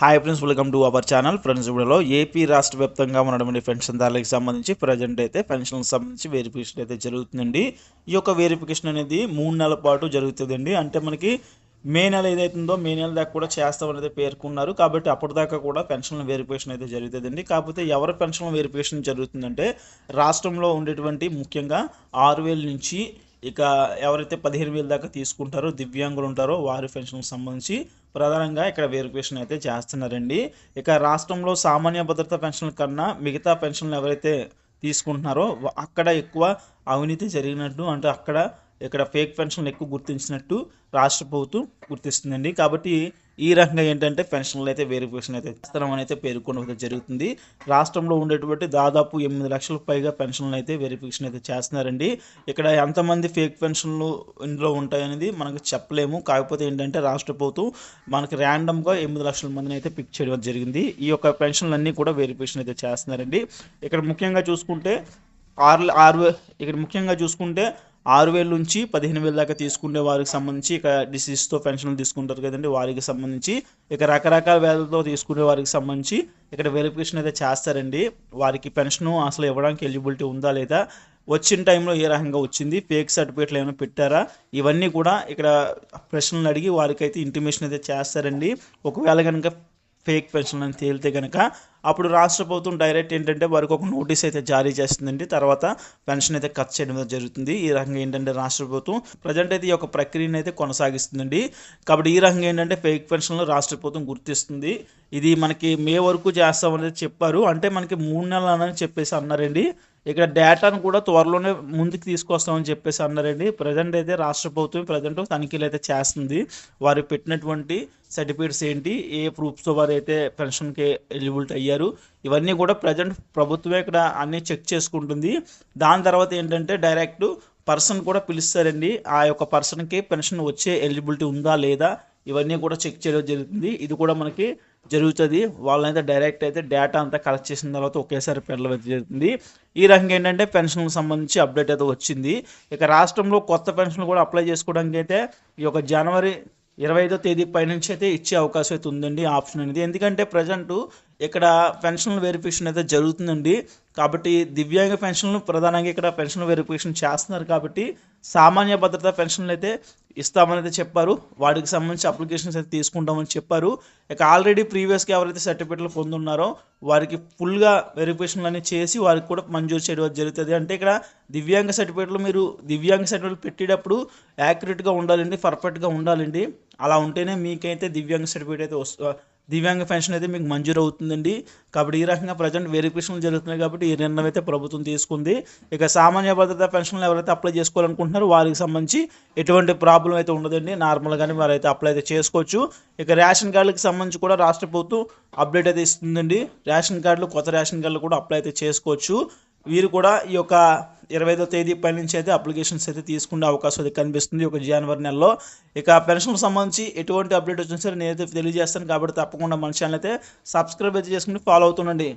Hi friends welcome to our channel friends ఇప్పుడులో AP రాష్ట్ర వ్యాప్తంగా ఉన్నటువంటి పెన్షన్దారులకు సంబంధించి ప్రజెంట్ అయితే పెన్షన్లకు సంబంధించి వెరిఫికేషన్ అయితే జరుగుతుందండి. ఈ యొక్క వెరిఫికేషన్ అనేది మూడు నెలల పాటు జరుగుతుందండి. అంటే మనకి మే నెల ఏదైతుందో మే నెల దాకా కూడా చేస్తామని అయితే పేర్కొన్నారు. కాబట్టి అప్పటిదాకా కూడా పెన్షన్ వెరిఫికేషన్ అయితే జరుగుతుందండి. కాకపోతే ఎవరి పెన్షన్ వెరిఫికేషన్ జరుగుతుందంటే రాష్ట్రంలో ఉండేటువంటి ముఖ్యంగా ఆరు వేల నుంచి ఇక ఎవరైతే పదిహేను వేలు దాకా తీసుకుంటారో దివ్యాంగులు ఉంటారో వారి పెన్షన్కి సంబంధించి ప్రధానంగా ఇక్కడ వెరిఫికేషన్ అయితే చేస్తున్నారండి. ఇక రాష్ట్రంలో సామాన్య భద్రత పెన్షన్ల కన్నా మిగతా పెన్షన్లు ఎవరైతే తీసుకుంటున్నారో అక్కడ ఎక్కువ అవినీతి జరిగినట్టు అంటే అక్కడ ఇక్కడ ఫేక్ పెన్షన్లు ఎక్కువ గుర్తించినట్టు రాష్ట్ర ప్రభుత్వం గుర్తిస్తుందండి. కాబట్టి ఈ రకంగా ఏంటంటే పెన్షన్లు అయితే వెరిఫికేషన్ అయితే చేస్తామని అయితే పేర్కొనడం జరుగుతుంది. రాష్ట్రంలో ఉండేటువంటి దాదాపు ఎనిమిది లక్షలకు పైగా పెన్షన్లు అయితే వెరిఫికేషన్ అయితే చేస్తున్నారండి. ఇక్కడ ఎంతమంది ఫేక్ పెన్షన్లు ఇందులో ఉంటాయనేది మనకు చెప్పలేము. కాకపోతే ఏంటంటే రాష్ట్ర ప్రభుత్వం మనకి ర్యాండమ్గా ఎనిమిది లక్షల మందిని అయితే పిక్ చేయడం జరిగింది. ఈ యొక్క పెన్షన్లు అన్నీ కూడా వెరిఫికేషన్ అయితే చేస్తున్నారండి. ఇక్కడ ముఖ్యంగా చూసుకుంటే ఆరు ఆరు ఇక్కడ ముఖ్యంగా చూసుకుంటే ఆరు వేల నుంచి పదిహేను వేల దాకా తీసుకునే వారికి సంబంధించి ఇక డిసీజ్తో పెన్షన్లు తీసుకుంటారు కదండి. వారికి సంబంధించి ఇక రకరకాల వ్యాధులతో తీసుకునే వారికి సంబంధించి ఇక్కడ వెరిఫికేషన్ అయితే చేస్తారండి. వారికి పెన్షన్ అసలు ఇవ్వడానికి ఎలిజిబిలిటీ ఉందా లేదా వచ్చిన టైంలో ఏ రకంగా వచ్చింది ఫేక్ సర్టిఫికేట్లు ఏమైనా పెట్టారా? ఇవన్నీ కూడా ఇక్కడ ప్రశ్నలు అడిగి వారికి అయితే ఇంటిమేషన్ అయితే చేస్తారండి. ఒకవేళ కనుక ఫేక్ పెన్షన్ అని తేలితే కనుక అప్పుడు రాష్ట్ర ప్రభుత్వం డైరెక్ట్ ఏంటంటే వారికి ఒక నోటీస్ అయితే జారీ చేస్తుందండి. తర్వాత పెన్షన్ అయితే కట్ చేయడం అయితే జరుగుతుంది. ఈ రకంగా ఏంటంటే రాష్ట్ర ప్రభుత్వం ప్రజెంట్ అయితే ఈ యొక్క ప్రక్రియను అయితే కొనసాగిస్తుందండి. కాబట్టి ఈ రకంగా ఏంటంటే ఫేక్ పెన్షన్లు రాష్ట్ర ప్రభుత్వం గుర్తిస్తుంది. ఇది మనకి మే వరకు చేస్తామనేది చెప్పారు. అంటే మనకి మూడు నెలలు అని చెప్పేసి అన్నారండి. ఇక్కడ డేటాను కూడా త్వరలోనే ముందుకు తీసుకొస్తామని చెప్పేసి అన్నారండి. ప్రజెంట్ అయితే రాష్ట్ర ప్రభుత్వం ప్రజెంట్ తనిఖీలు అయితే చేస్తుంది. వారు పెట్టినటువంటి సర్టిఫికేట్స్ ఏంటి ఏ ప్రూఫ్స్తో వారు అయితే పెన్షన్కి ఎలిజిబిలిటీ అయ్యారు ఇవన్నీ కూడా ప్రజెంట్ ప్రభుత్వమే ఇక్కడ అన్నీ చెక్ చేసుకుంటుంది. దాని తర్వాత ఏంటంటే డైరెక్ట్ పర్సన్ కూడా పిలుస్తారండి ఆ యొక్క పర్సన్కి పెన్షన్ వచ్చే ఎలిజిబిలిటీ ఉందా లేదా ఇవన్నీ కూడా చెక్ చేయడం జరుగుతుంది. ఇది కూడా మనకి జరుగుతుంది. వాళ్ళనైతే డైరెక్ట్ అయితే డేటా అంతా కలెక్ట్ చేసిన తర్వాత ఒకేసారి పెళ్ళ జరుగుతుంది ఈ రకంగా ఏంటంటే పెన్షన్కి సంబంధించి అప్డేట్ అయితే వచ్చింది. ఇక రాష్ట్రంలో కొత్త పెన్షన్ కూడా అప్లై చేసుకోవడానికి అయితే ఈ యొక్క జనవరి ఇరవై ఐదో తేదీ పైనుంచి అయితే ఇచ్చే అవకాశం అయితే ఉందండి. ఆప్షన్ అనేది. ఎందుకంటే ప్రజెంట్ ఇక్కడ పెన్షన్ వెరిఫికేషన్ అయితే జరుగుతుందండి. కాబట్టి దివ్యాంగ పెన్షన్లు ప్రధానంగా ఇక్కడ పెన్షన్ వెరిఫికేషన్ చేస్తున్నారు కాబట్టి సామాన్య భద్రత పెన్షన్లు అయితే ఇస్తామని అయితే చెప్పారు. వాటికి సంబంధించి అప్లికేషన్స్ అయితే తీసుకుంటామని చెప్పారు. ఇక ఆల్రెడీ ప్రీవియస్గా ఎవరైతే సర్టిఫికేట్లు పొందున్నారో వారికి ఫుల్గా వెరిఫికేషన్లు అన్ని చేసి వారికి కూడా మంజూరు చేయడం జరుగుతుంది. అంటే ఇక్కడ దివ్యాంగ సర్టిఫికేట్లు మీరు దివ్యాంగ సర్టిఫికేట్ పెట్టేటప్పుడు యాక్యురేట్గా ఉండాలండి పర్ఫెక్ట్గా ఉండాలండి. అలా ఉంటేనే మీకైతే దివ్యాంగ సర్టిఫికేట్ అయితే వస్తు దివ్యాంగ పెన్షన్ అయితే మీకు మంజూరు అవుతుందండి. కాబట్టి ఈ రకంగా ప్రజెంట్ వెరిఫికేషన్లు జరుగుతున్నాయి కాబట్టి ఈ నిర్ణయం అయితే ప్రభుత్వం తీసుకుంది. ఇక సామాన్య భద్రత పెన్షన్లు ఎవరైతే అప్లై చేసుకోవాలనుకుంటున్నారో వారికి సంబంధించి ఎటువంటి ప్రాబ్లం అయితే ఉండదండి. నార్మల్గానే వారైతే అప్లై అయితే చేసుకోవచ్చు. ఇక రేషన్ కార్డులకు సంబంధించి కూడా రాష్ట్ర ప్రభుత్వం అప్డేట్ అయితే ఇస్తుందండి. రేషన్ కార్డులు కొత్త రేషన్ కార్డులు కూడా అప్లై అయితే చేసుకోవచ్చు. వీరు కూడా ఈ యొక్క ఇరవై ఐదో తేదీ పై నుంచి అయితే అప్లికేషన్స్ అయితే తీసుకునే అవకాశం అయితే కనిపిస్తుంది ఒక జనవరి నెలలో. ఇక పెన్షన్కి సంబంధించి ఎటువంటి అప్డేట్ వచ్చినా సరే నేనైతే తెలియజేస్తాను కాబట్టి తప్పకుండా మన ఛానల్ అయితే సబ్స్క్రైబ్ అయితే చేసుకుని ఫాలో అవుతుండండి.